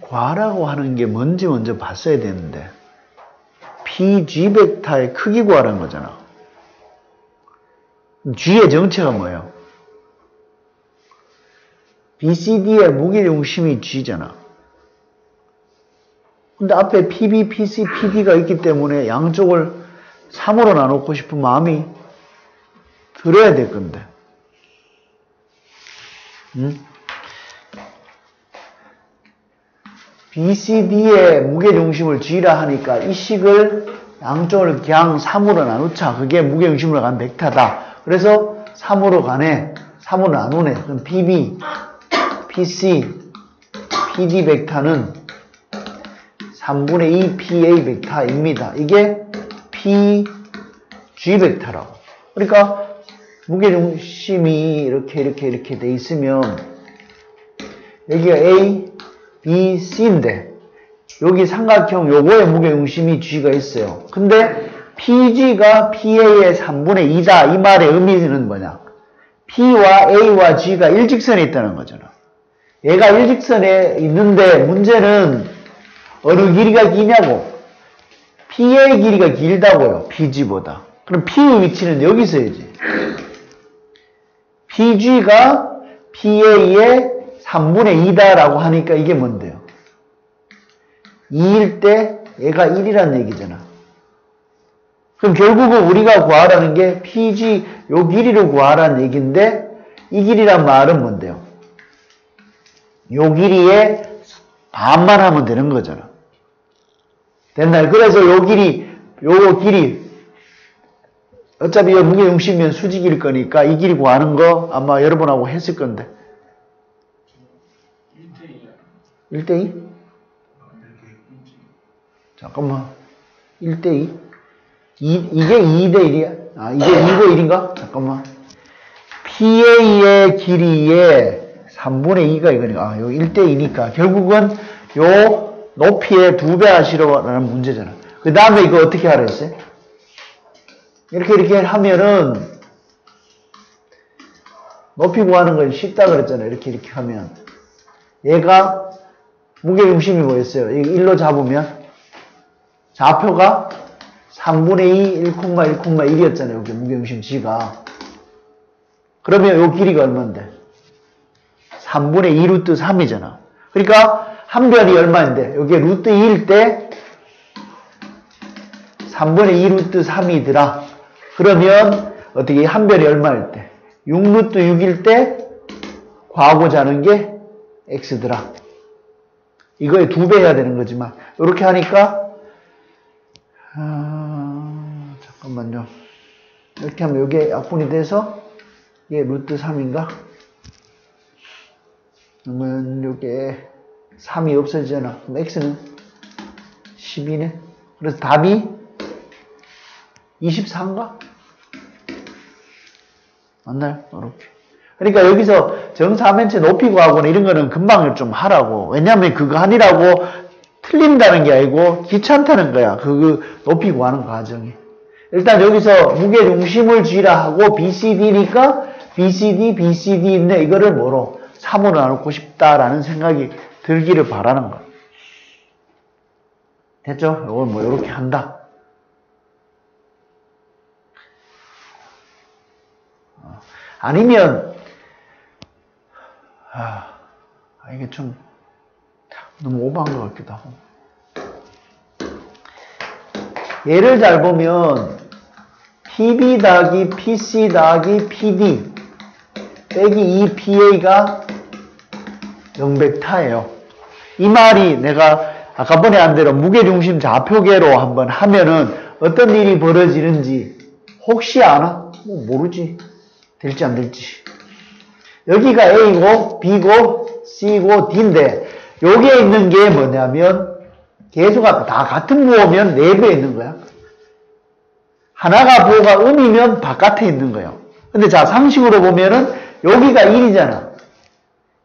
과라고 하는 게 뭔지 먼저 봤어야 되는데 PG 벡터의 크기 구하라는 거잖아. G의 정체가 뭐예요? BCD의 무게 중심이 G잖아. 근데 앞에 PB, PC, PD가 있기 때문에 양쪽을 3으로 나누고 싶은 마음이 들어야 될 건데. 음? BCD의 무게중심을 G라 하니까 이 식을 양쪽을 그냥 3으로 나누자. 그게 무게중심으로 간 벡터다. 그래서 3으로 가네. 3으로 나누네. 그럼 PB, PC, PD 벡터는 3분의 2 PA 벡터입니다. 이게 PG 벡터라고. 그러니까 무게중심이 이렇게 이렇게 이렇게 돼 있으면 여기가 A, B, C인데 여기 삼각형 요거의 무게중심이 G가 있어요. 근데 PG가 PA의 3분의 2다. 이 말의 의미는 뭐냐? P와 A와 G가 일직선에 있다는 거잖아. 얘가 일직선에 있는데 문제는 어느 길이가 기냐고. PA 길이가 길다고요. PG보다. 그럼 P의 위치는 여기 있어야지. PG가 PA의 3분의 2다라고 하니까 이게 뭔데요? 2일 때 얘가 1이란 얘기잖아. 그럼 결국은 우리가 구하라는 게 PG 요 길이를 구하라는 얘기인데 이 길이란 말은 뭔데요? 요 길이의 반만 하면 되는 거잖아. 됐나요? 그래서 요 길이 요 길이 어차피 요 무게중심면 수직일 거니까 이 길이 구하는 거 아마 여러분하고 했을 건데 1대2? 잠깐만 1대2? 이, 이게 2대1이야? 아, 이게 2대 1인가? 잠깐만. PA의 길이의 3분의 2가 이거니까. 아, 요 1대2니까. 결국은 요 높이의 2배 하시라는 문제잖아. 그 다음에 이거 어떻게 하라 했어요? 이렇게 이렇게 하면은 높이 구하는 건 쉽다 그랬잖아요. 이렇게 이렇게 하면. 얘가 무게중심이 뭐였어요? 1로 잡으면 좌표가 3분의 2, 1,1,1이었잖아요. 여기 무게중심 G가. 그러면 요 길이가 얼마인데? 3분의 2 루트 3이잖아. 그러니까 한 별이 얼마인데? 여기 루트 2일 때 3분의 2 루트 3이더라. 그러면 어떻게 한 별이 얼마일 때? 6 루트 6일 때 과하고자 하는 게 x더라. 이거에 두 배 해야 되는 거지만 이렇게 하니까 아, 잠깐만요. 이렇게 하면 이게 약분이 돼서 이게 루트 3인가? 그러면 이게 3이 없어지잖아. 그럼 x는 12네. 그래서 답이 24인가? 맞나요? 이렇게. 그러니까 여기서 정사면체 높이 구하거나 이런 거는 금방 좀 하라고. 왜냐면 그거 아니라고 틀린다는 게 아니고 귀찮다는 거야. 그 높이 구하는 과정이. 일단 여기서 무게 중심을 쥐라 하고 BCD니까 BCD, BCD인데 이거를 뭐로 3으로 나누고 싶다라는 생각이 들기를 바라는 거야. 됐죠? 이걸 뭐 이렇게 한다. 어. 아니면 아, 이게 좀 너무 오버한 것 같기도 하고. 예를 잘 보면 PB 더하기 PC 더하기 PD 빼기 2PA가 0벡터예요. 이 말이 내가 아까 번에 한 대로 무게중심 좌표계로 한번 하면은 어떤 일이 벌어지는지 혹시 아나? 뭐 모르지. 될지 안 될지. 여기가 A고 B고 C고 D인데 여기에 있는 게 뭐냐면 개수가 다 같은 부호면 내부에 있는 거야. 하나가 부호가 음이면 바깥에 있는 거예요. 근데 자 상식으로 보면은 여기가 1이잖아.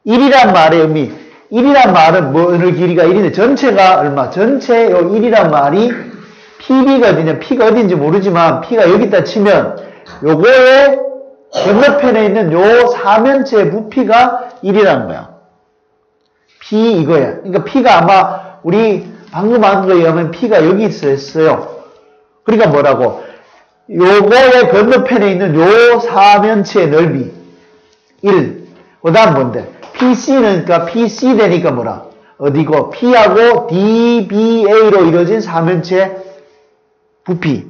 1이란 말의 의미 1이란 말은 뭐 어느 길이가 1인데 전체가 얼마? 전체 요 1이란 말이 PB거든요. P가 어딘지 모르지만 P가 여기다 치면 요거의 건너편에 있는 요 사면체 부피가 1이라는 거야. P 이거야. 그러니까 P가 아마 우리 방금 한 거에 의하면 P가 여기 있었어요. 그러니까 뭐라고? 요거의 건너편에 있는 요 사면체의 넓이 1. 그 다음 뭔데? PC는 그러니까 PC 되니까 뭐라? 어디고? P하고 DBA로 이루어진 사면체 부피.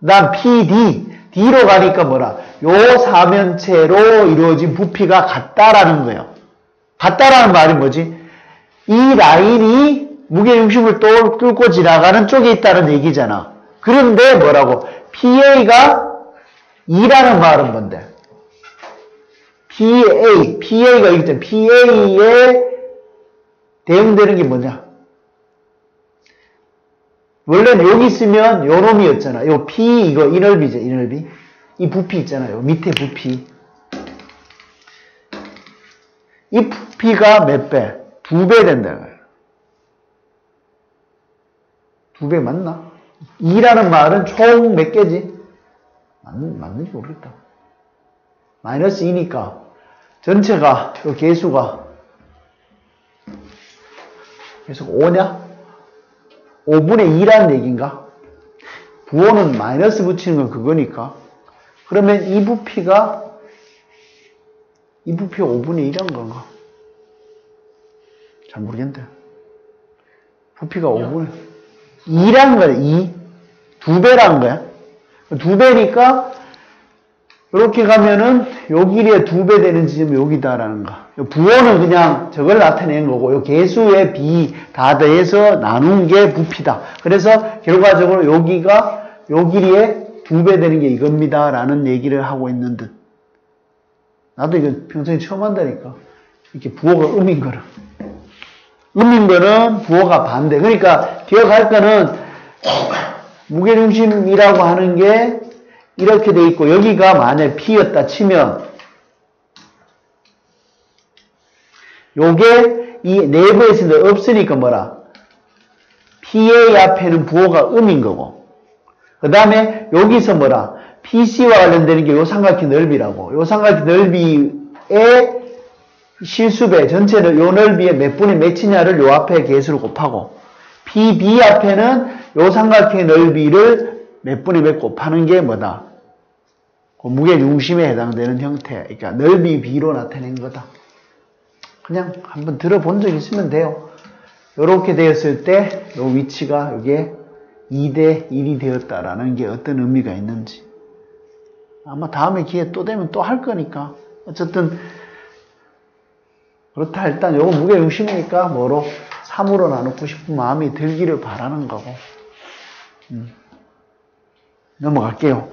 그 다음 PD. D로 가니까 뭐라? 요 사면체로 이루어진 부피가 같다라는 거예요. 같다라는 말이 뭐지? 이 라인이 무게 중심을 또 뚫고 지나가는 쪽에 있다는 얘기잖아. 그런데 뭐라고? PA가 2라는 말은 뭔데? PA, PA가 여기 있잖아. PA에 대응되는 게 뭐냐? 원래는 여기 있으면 요 놈이었잖아. 요 P 이거 이 넓이죠. 이 넓이. 이 부피 있잖아요. 밑에 부피. 이 부피가 몇 배? 두 배 된다. 두 배 맞나? 2라는 말은 총 몇 개지? 맞, 맞는지 모르겠다. 마이너스 2니까 전체가 요 개수가 계속 5냐? 5분의 2라는 얘기인가? 부호는 마이너스 붙이는 건 그거니까. 그러면 이 부피가 이 부피가 5분의 1한 건가? 잘 모르겠는데. 부피가 5분의 2란 거야, 2. 두 배란 거야. 두 배니까, 이렇게 가면은, 요 길이의 두 배 되는 지점이 여기다라는 거. 부호는 그냥 저걸 나타낸 거고, 요 개수의 비 다 더해서 나눈 게 부피다. 그래서 결과적으로 여기가 요 길이의 두 배 되는 게 이겁니다. 라는 얘기를 하고 있는 듯. 나도 이거 평소에 처음 한다니까. 이렇게 부호가 음인 거를. 음인 거는 부호가 반대. 그러니까 기억할 거는 무게중심이라고 하는 게 이렇게 돼 있고 여기가 만약 P였다 치면 요게 이 내부에서는 없으니까 뭐라 PA 앞에는 부호가 음인 거고 그 다음에 여기서 뭐라 PC와 관련되는 게 요 삼각형 넓이라고 요 삼각형 넓이의 실수배 전체를 요 넓이의 몇 분의 몇이냐를 요 앞에 개수를 곱하고 PB 앞에는 요 삼각형의 넓이를 몇 분의 몇 곱하는 게 뭐다? 그 무게 중심에 해당되는 형태. 그러니까 넓이 B로 나타낸 거다. 그냥 한번 들어본 적 있으면 돼요. 이렇게 되었을 때 요 위치가 이게 2대 1이 되었다라는 게 어떤 의미가 있는지. 아마 다음에 기회 또 되면 또 할 거니까. 어쨌든 그렇다 일단 요거 무게 중심이니까 뭐로 3으로 나누고 싶은 마음이 들기를 바라는 거고 음. 넘어갈게요.